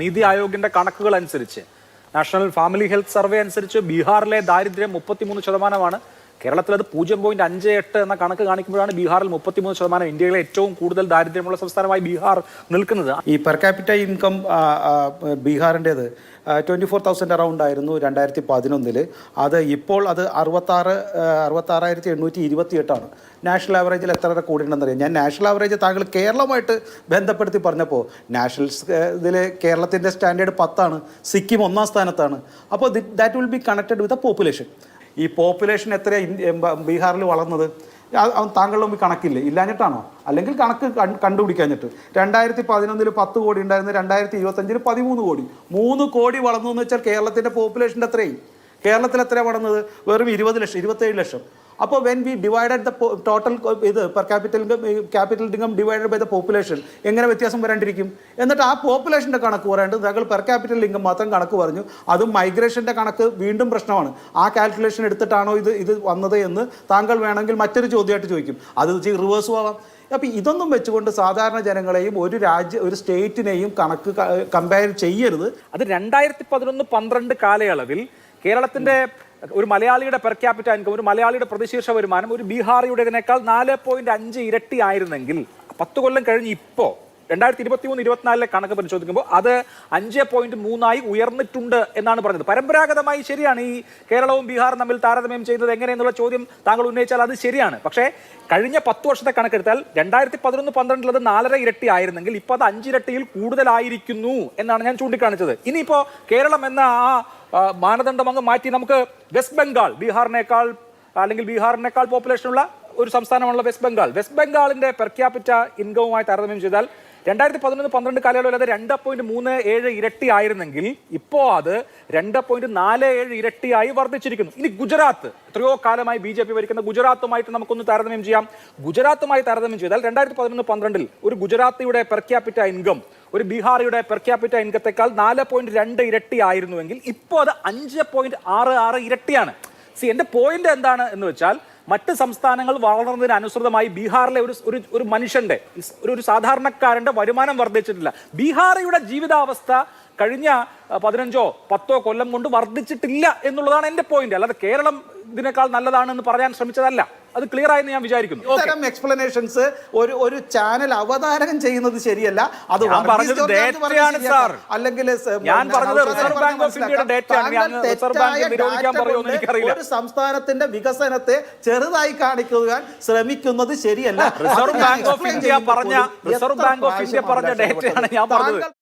നീതി ആയോഗിന്റെ കണക്കുകൾ അനുസരിച്ച് നാഷണൽ ഫാമിലി ഹെൽത്ത് സർവേ അനുസരിച്ച് ബീഹാറിലെ ദാരിദ്ര്യം മുപ്പത്തിമൂന്ന് ശതമാനമാണ്. കേരളത്തിൽ അത് പൂജ്യം പോയിന്റ് അഞ്ച് എട്ട് എന്ന കണക്ക് കാണിക്കുമ്പോഴാണ് ബീഹാറിൽ മുപ്പത്തിമൂന്ന് ശതമാനം ഇന്ത്യയിലെ ഏറ്റവും കൂടുതൽ ദാരിദ്ര്യമുള്ള സംസ്ഥാനമായി ബീഹാർ നിൽക്കുന്നത്. ഈ പെർ ക്യാപിറ്റ ഇൻകം ബീഹാറിന്റേത് ട്വന്റി ഫോർ തൗസൻഡ് അറൗണ്ട് ആയിരുന്നു രണ്ടായിരത്തി പതിനൊന്നിൽ അത് ഇപ്പോൾ അത് അറുപത്താറ് അറുപത്താറായിരത്തി എണ്ണൂറ്റി ഇരുപത്തി എട്ടാണ് നാഷണൽ ആവറേജിൽ എത്ര കൂടിയിട്ടുണ്ടെന്നറിയാം. ഞാൻ നാഷണൽ ആവറേജ് താങ്കൾ കേരളമായിട്ട് ബന്ധപ്പെടുത്തി പറഞ്ഞപ്പോൾ നാഷണൽ ഇതിൽ കേരളത്തിന്റെ സ്റ്റാൻഡേർഡ് പത്താണ് സിക്കിം ഒന്നാം സ്ഥാനത്താണ്. അപ്പോൾ that will be connected with a population ഈ പോപ്പുലേഷൻ എത്ര ബീഹാറിൽ വളർന്നത്? താങ്കളുടെ മുമ്പിൽ കണക്കില്ലേ? ഇല്ലാഞ്ഞിട്ടാണോ? അല്ലെങ്കിൽ കണക്ക് കണ്ടുപിടിക്കാഞ്ഞിട്ട്. രണ്ടായിരത്തി പതിനൊന്നിൽ പത്ത് കോടി ഉണ്ടായിരുന്നു രണ്ടായിരത്തി ഇരുപത്തഞ്ചിൽ പതിമൂന്ന് കോടി. മൂന്ന് കോടി വളർന്നു എന്ന് വെച്ചാൽ കേരളത്തിന്റെ പോപ്പുലേഷന്റെ എത്രയും കേരളത്തിൽ എത്രയാണ് വളർന്നത്? വെറും ഇരുപത് ലക്ഷം ഇരുപത്തേഴ് ലക്ഷം. അപ്പോൾ when we divided the total ഇത് per capital income capital income divided by the population എങ്ങനെ വ്യത്യാസം വരാണ്ടിരിക്കും? എന്നിട്ട് ആ പോപ്പുലേഷന്റെ കണക്ക് പറയേണ്ടത് താങ്കൾ പെർ ക്യാപിറ്റൽ ഇൻകം മാത്രം കണക്ക് പറഞ്ഞു. അതും മൈഗ്രേഷന്റെ കണക്ക് വീണ്ടും പ്രശ്നമാണ്. ആ കാൽക്കുലേഷൻ എടുത്തിട്ടാണോ ഇത് ഇത് വന്നത് എന്ന് താങ്കൾ വേണമെങ്കിൽ മറ്റൊരു ചോദ്യമായിട്ട് ചോദിക്കും. അത് റിവേഴ്സും ആവാം. അപ്പം ഇതൊന്നും വെച്ചുകൊണ്ട് സാധാരണ ജനങ്ങളെയും ഒരു രാജ്യ ഒരു സ്റ്റേറ്റിനെയും കണക്ക് കമ്പയർ ചെയ്യരുത്. അത് രണ്ടായിരത്തി പതിനൊന്ന് പന്ത്രണ്ട് കാലയളവിൽ കേരളത്തിന്റെ ഒരു മലയാളിയുടെ പെർ ക്യാപിറ്റ ഇൻകം ഒരു മലയാളിയുടെ പ്രതിശീർഷ വരുമാനം ഒരു ബീഹാറിയുടേതിനേക്കാൾ നാല് പോയിന്റ് അഞ്ച് ഇരട്ടി ആയിരുന്നെങ്കിൽ പത്ത് കൊല്ലം കഴിഞ്ഞ് ഇപ്പോൾ രണ്ടായിരത്തി ഇരുപത്തി മൂന്ന് ഇരുപത്തിനാലിലെ കണക്ക് പരിശോധിക്കുമ്പോൾ അത് അഞ്ച് പോയിന്റ് മൂന്നായി ഉയർന്നിട്ടുണ്ട് എന്നാണ് പറഞ്ഞത്. പരമ്പരാഗതമായി ശരിയാണ് ഈ കേരളവും ബീഹാറും തമ്മിൽ താരതമ്യം ചെയ്തത് എങ്ങനെയെന്നുള്ള ചോദ്യം താങ്കൾ ഉന്നയിച്ചാൽ അത് ശരിയാണ്. പക്ഷേ കഴിഞ്ഞ പത്ത് വർഷത്തെ കണക്കെടുത്താൽ രണ്ടായിരത്തി പതിനൊന്ന് പന്ത്രണ്ടിൽ അത് നാലര ഇരട്ടി ആയിരുന്നെങ്കിൽ ഇപ്പോൾ അത് അഞ്ചിരട്ടിയിൽ കൂടുതലായിരിക്കുന്നു എന്നാണ് ഞാൻ ചൂണ്ടിക്കാണിച്ചത്. ഇനിയിപ്പോൾ കേരളം എന്ന ആ, മാനദണ്ഡം അങ്ങ് മാറ്റി നമുക്ക് വെസ്റ്റ് ബംഗാൾ ബീഹാറിനേക്കാൾ അല്ലെങ്കിൽ ബീഹാറിനേക്കാൾ പോപ്പുലേഷനുള്ള ഒരു സംസ്ഥാനമാണല്ലോ വെസ്റ്റ് ബംഗാൾ. വെസ്റ്റ് ബംഗാളിന്റെ പെർ ഇൻകവുമായി താരതമ്യം ചെയ്താൽ രണ്ടായിരത്തി പതിനൊന്ന് പന്ത്രണ്ട് കാലയളവിൽ അത് രണ്ട് പോയിന്റ് മൂന്ന് ഏഴ് ഇരട്ടി ആയിരുന്നെങ്കിൽ ഇപ്പോൾ അത് രണ്ട് പോയിന്റ് നാല് ഏഴ് ഇരട്ടിയായി വർദ്ധിച്ചിരിക്കുന്നു. ഇനി ഗുജറാത്ത് എത്രയോ കാലമായി ബി ജെ പി ഭരിക്കുന്ന ഗുജറാത്തുമായിട്ട് നമുക്കൊന്ന് താരതമ്യം ചെയ്യാം. ഗുജറാത്തുമായി താരതമ്യം ചെയ്താൽ രണ്ടായിരത്തി പതിനൊന്ന് പന്ത്രണ്ടിൽ ഒരു ഗുജറാത്തിയുടെ പെർ ഇൻകം ഒരു ബീഹാറിയുടെ പെർ ക്യാപിറ്റ ഇൻകത്തേക്കാൾ നാല് പോയിന്റ് രണ്ട് ഇരട്ടി ആയിരുന്നുവെങ്കിൽ ഇപ്പോൾ അത് അഞ്ച് പോയിന്റ് ആറ് ആറ് ഇരട്ടിയാണ്. സി എന്റെ പോയിന്റ് എന്താണ് എന്ന് വെച്ചാൽ മറ്റ് സംസ്ഥാനങ്ങൾ വളർന്നതിന് അനുസൃതമായി ബീഹാറിലെ ഒരു ഒരു മനുഷ്യന്റെ ഒരു ഒരു സാധാരണക്കാരന്റെ വരുമാനം വർദ്ധിച്ചിട്ടില്ല. ബീഹാറിയുടെ ജീവിതാവസ്ഥ കഴിഞ്ഞ പതിനഞ്ചോ പത്തോ കൊല്ലം കൊണ്ട് വർദ്ധിച്ചിട്ടില്ല എന്നുള്ളതാണ് എന്റെ പോയിന്റ് അല്ലാതെ കേരളം ഇതിനേക്കാൾ നല്ലതാണെന്ന് പറയാൻ ശ്രമിച്ചതല്ല. അത് ക്ലിയർ ആയെന്ന് ഞാൻ വിചാരിക്കുന്നു. ഇത്തരം എക്സ്പ്ലനേഷൻസ് ഒരു ഒരു ചാനൽ അവതാരകം ചെയ്യുന്നത് ശരിയല്ല. അത്. അല്ലെങ്കിൽ ഞാൻ പറഞ്ഞത് റിസർവ് ബാങ്ക് ഓഫ് ഇന്ത്യയുടെ ഡേറ്റയാണ്. റിസർവ് ബാങ്ക് നിരോധിക്കാൻ ഡാറ്റ പറയുമോ എന്ന് കൊണ്ട് എനിക്കറിയില്ല. ഒരു സംസ്ഥാനത്തിന്റെ വികസനത്തെ ചെറുതായി കാണിക്കുവാൻ ശ്രമിക്കുന്നത് ശരിയല്ല. റിസർവ് ബാങ്ക് ഓഫ് ഇന്ത്യ പറഞ്ഞ റിസർവ് ബാങ്ക് ഓഫ് ഇന്ത്യ പറഞ്ഞ ഡേറ്റയാണ് ഞാൻ പറഞ്ഞത്.